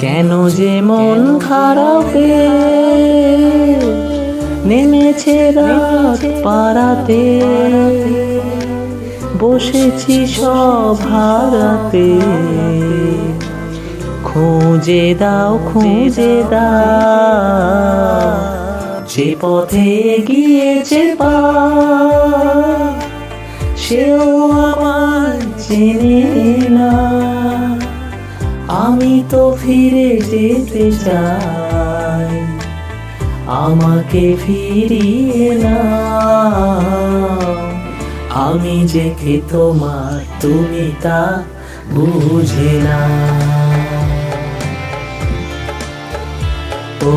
কেন যে মন খারাপে? নেমেছে রাত পারাতে বসেছি সব হারাতে খুঁজে দাও খুঁজে দাও। যে পথে গিয়েছে পা, সেও আমার চেনে না। আমি তো ফিরে যেতে চাই। আমাকে ফিরিয়ে না আমি যে কে তোমার, তুমি তা বুঝে না। ও,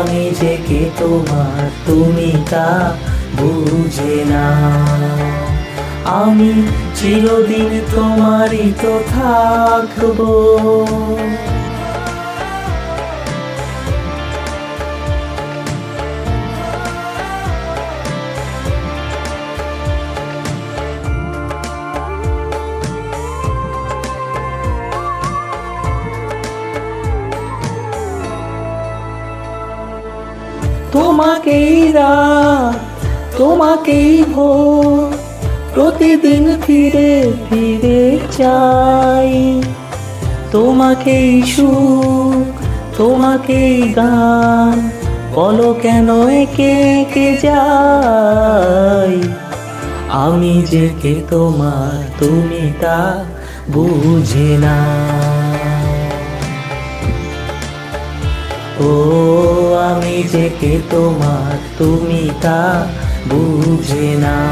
আমি যে কে তোমার, তুমি তা বুঝে না। আমি চিরদিন তোমারই তো থাকব। তোমাকেই রাত তোমাকেই ভোর প্রতিদিন ফিরে ফিরে চাই। তোমাকেই সুখ, তোমাকেই গান, বলো কেন একে একে যাই? আমি যে কে তোমার, তুমি তা বুঝে না। ও, আমি যে কে তোমার, তুমি তা বুঝে না।